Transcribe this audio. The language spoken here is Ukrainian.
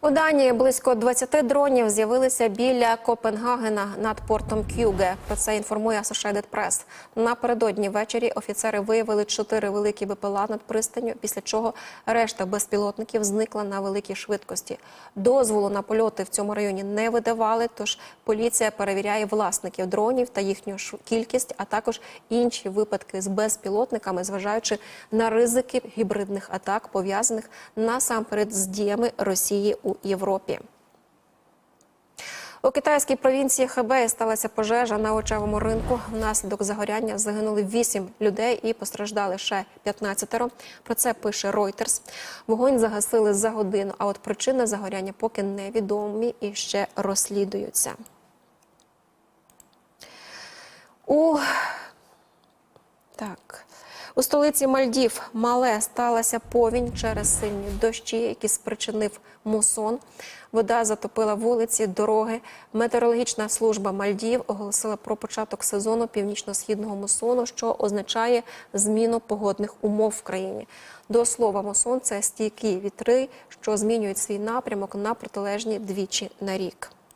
У Данії близько 20 дронів з'явилися біля Копенгагена над портом Кюге. Про це інформує Associated Press. Напередодні ввечері офіцери виявили чотири великі БПЛА над пристанню, після чого решта безпілотників зникла на великій швидкості. Дозволу на польоти в цьому районі не видавали, тож поліція перевіряє власників дронів та їхню кількість, а також інші випадки з безпілотниками, зважаючи на ризики гібридних атак, пов'язаних насамперед з діями Росії у Європі. У китайській провінції Хебей сталася пожежа на очевому ринку. Внаслідок загоряння загинули 8 людей і постраждали ще 15. Про це пише Reuters. Вогонь загасили за годину, а от причини загоряння поки невідомі і ще розслідуються. У так. У столиці Мальдів Мале сталася повінь через сильні дощі, які спричинив мусон. Вода затопила вулиці, дороги. Метеорологічна служба Мальдів оголосила про початок сезону північно-східного мусону, що означає зміну погодних умов в країні. До слова, мусон це стійкі вітри, що змінюють свій напрямок на протилежні двічі на рік.